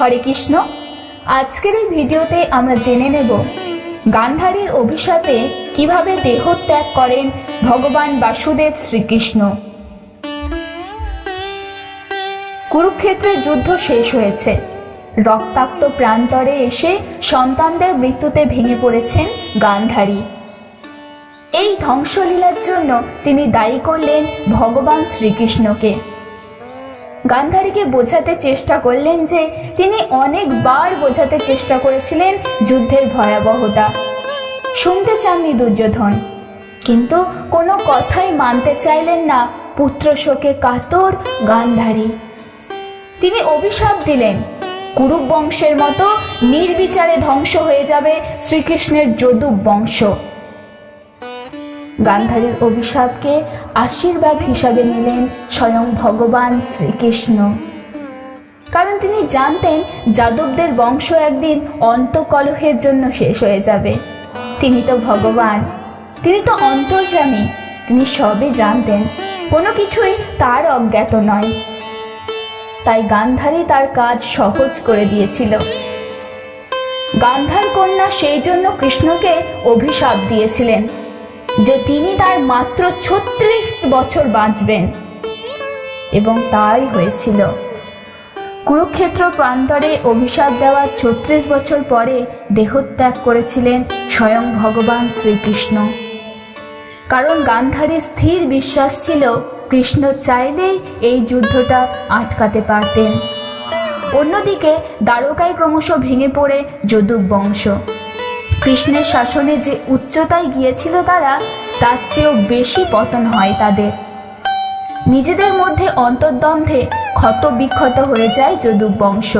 হরে কৃষ্ণ। আজকের এই ভিডিওতে আমরা জেনে নেব, গান্ধারীর অভিশাপে কীভাবে দেহত্যাগ করেন ভগবান বাসুদেব শ্রীকৃষ্ণ। কুরুক্ষেত্রের যুদ্ধ শেষ হয়েছে। রক্তাক্ত প্রান্তরে এসে সন্তানদের মৃত্যুতে ভেঙে পড়েছেন গান্ধারী। এই ধ্বংসলীলার জন্য তিনি দায়ী করলেন ভগবান শ্রীকৃষ্ণকে। গান্ধারীকে বোঝাতে চেষ্টা করলেন যে তিনি অনেকবার বোঝাতে চেষ্টা করেছিলেন যুদ্ধের ভয়াবহতা। শুনতে চাননি দুর্যোধন। কিন্তু কোনো কথাই মানতে চাইলেন না পুত্র শোকে কাতর গান্ধারী। তিনি অভিশাপ দিলেন। কুরুপ বংশের মতো নির্বিচারে ধ্বংস হয়ে যাবে শ্রীকৃষ্ণের যদু বংশ। গান্ধারীর অভিশাপকে আশীর্বাদ হিসাবে নিলেন স্বয়ং ভগবান শ্রীকৃষ্ণ। কারণ তিনি জানতেন যাদবদের বংশ একদিন অন্তকলহের জন্য শেষ হয়ে যাবে। তিনি তো ভগবান, তিনি তো অন্তর্যামী, তিনি সবই জানতেন, কোনো কিছুই তার অজ্ঞাত নয়। তাই গান্ধারী তার কাজ সহজ করে দিয়েছিল। গান্ধার কন্যা সেই জন্য কৃষ্ণকে অভিশাপ দিয়েছিলেন। যে তিনি তার মাত্র ছত্রিশ বছর বাঁচবেন। এবং তাই হয়েছিল। কুরুক্ষেত্র প্রান্তরে অভিশাপ দেওয়ার ছত্রিশ বছর পরে দেহত্যাগ করেছিলেন স্বয়ং ভগবান শ্রীকৃষ্ণ। কারণ গান্ধারীর স্থির বিশ্বাস ছিল, কৃষ্ণ চাইলেই এই যুদ্ধটা আটকাতে পারতেন। অন্যদিকে দ্বারকায় ক্রমশ ভেঙে পড়ে যদুব বংশ। কৃষ্ণের শাসনে যে উচ্চতায় গিয়েছিল তারা, তার চেয়েও বেশি পতন হয় তাদের। নিজেদের মধ্যে অন্তর্দ্বন্দ্বে ক্ষত বিক্ষত হয়ে যায় যদুব বংশ।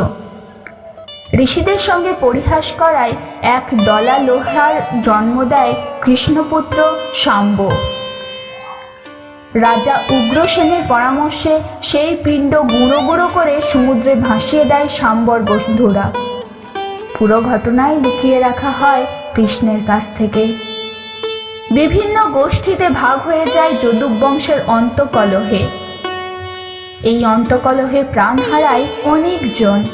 ঋষিদের সঙ্গে পরিহাস করায় এক দলা লোহার জন্ম দেয় কৃষ্ণপুত্র শাম্ব। রাজা উগ্রসেনের পরামর্শে সেই পিণ্ড গুঁড়ো গুঁড়ো করে সমুদ্রে ভাসিয়ে দেয় সাম্বর বন্ধুরা পুরো ঘটনায় লুকিয়ে রাখা হয় কৃষ্ণের কাছ থেকে। বিভিন্ন গোষ্ঠীতে ভাগ হয়ে যায় যদুব বংশের অন্তকলহে। এই অন্তকলহে প্রাণ হারায় অনেকজন।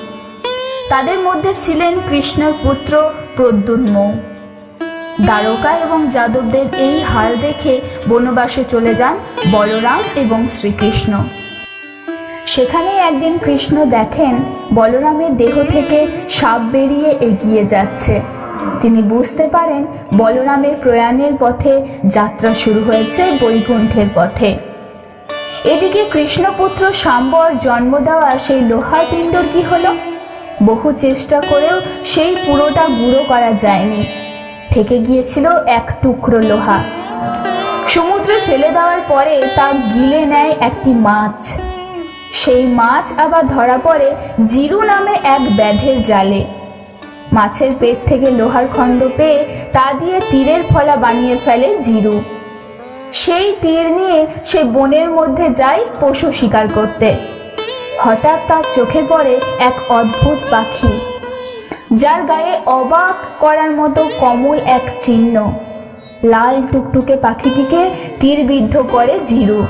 তাদের মধ্যে ছিলেন কৃষ্ণের পুত্র প্রদ্যুন্ম। দ্বারকা এবং যাদবদের এই হাল দেখে বনবাসে চলে যান বলরাম এবং শ্রীকৃষ্ণ। সেখানে একদিন কৃষ্ণ দেখেন বলরামের দেহ থেকে সাপ বেরিয়ে এগিয়ে যাচ্ছে। তিনি বুঝতে পারেন বলরামের প্রয়াণের পথে যাত্রা শুরু হয়েছে বৈকুণ্ঠের পথে। এদিকে কৃষ্ণপুত্র সাম্বর জন্ম দেওয়া সেই লোহার পিণ্ডর কি হলো? বহু চেষ্টা করেও সেই পুরোটা গুঁড়ো করা যায়নি। থেকে গিয়েছিল এক টুকরো লোহা। সমুদ্রে ফেলে দেওয়ার পরে তা গিলে নেয় একটি মাছ। সেই মাছ আবার ধরা পড়ে জিরু নামে এক ব্যাধের জালে। মাছের পেট থেকে লোহার খণ্ড পেয়ে তা দিয়ে তীরের ফলা বানিয়ে ফেলে জিরু। সেই তীর নিয়ে সে বনের মধ্যে যায় পশু শিকার করতে। হঠাৎ তার চোখে পড়ে এক অদ্ভুত পাখি, যার গায়ে অবাক করার মতো কমল এক চিহ্ন। লাল টুকটুকে পাখিটিকে তীরবিদ্ধ করে জিরু।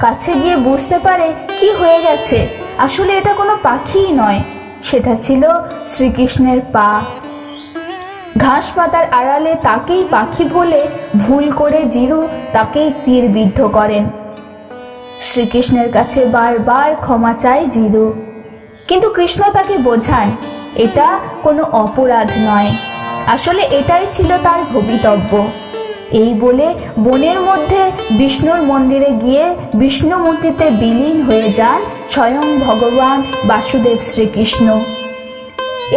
কাছে গিয়ে বুঝতে পারে কি হয়ে গেছে। আসলে এটা কোনো পাখিই নয়। সেটা ছিল শ্রীকৃষ্ণের পা। ঘাস পাতার আড়ালে তাকেই পাখি বলে ভুল করে জিরু তাকেই তীরবিদ্ধ করেন। শ্রীকৃষ্ণের কাছে বারবার ক্ষমা চায় জিরু। কিন্তু কৃষ্ণ তাকে বোঝান, এটা কোনো অপরাধ নয়। আসলে এটাই ছিল তার ভবিতব্য। এই বলে বনের মধ্যে বিষ্ণুর মন্দিরে গিয়ে বিষ্ণু মূর্তিতে বিলীন হয়ে যান স্বয়ং ভগবান বাসুদেব শ্রীকৃষ্ণ।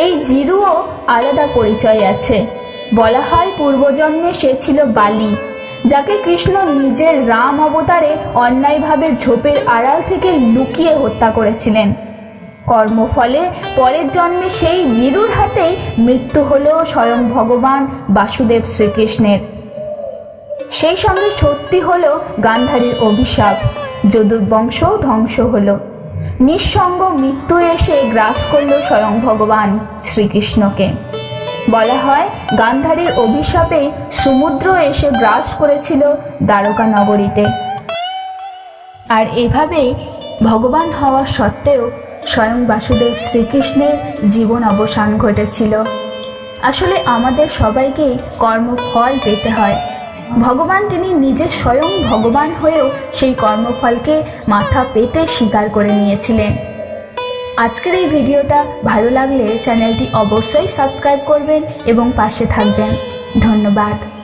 এই জিরুও আলাদা পরিচয় আছে। বলা হয় পূর্বজন্মে সে ছিল বালি, যাকে কৃষ্ণ নিজের রাম অবতারে অন্যায়ভাবে ঝোপের আড়াল থেকে লুকিয়ে হত্যা করেছিলেন। কর্মফলে পরের জন্মে সেই জিরুর হাতেই মৃত্যু হলো স্বয়ং ভগবান বাসুদেব শ্রীকৃষ্ণের। সেই সঙ্গে সত্যি হলো গান্ধারীর অভিশাপ। যদুর বংশ ধ্বংস হলো। নিঃসঙ্গ মৃত্যু এসে গ্রাস করল স্বয়ং ভগবান শ্রীকৃষ্ণকে। বলা হয়, গান্ধারীর অভিশাপে সমুদ্র এসে গ্রাস করেছিল দ্বারকা নগরীতে। আর এভাবেই ভগবান হওয়া সত্ত্বেও স্বয়ং বাসুদেব শ্রীকৃষ্ণের জীবন অবসান ঘটেছিল। আসলে আমাদের সবাইকেই কর্মফল পেতে হয়। ভগবান তিনি নিজে স্বয়ং ভগবান হয়েও সেই কর্মফলকে মাথা পেতে স্বীকার করে নিয়েছিলেন। আজকের এই ভিডিওটা ভালো লাগলে চ্যানেলটি অবশ্যই সাবস্ক্রাইব করবেন এবং পাশে থাকবেন। ধন্যবাদ।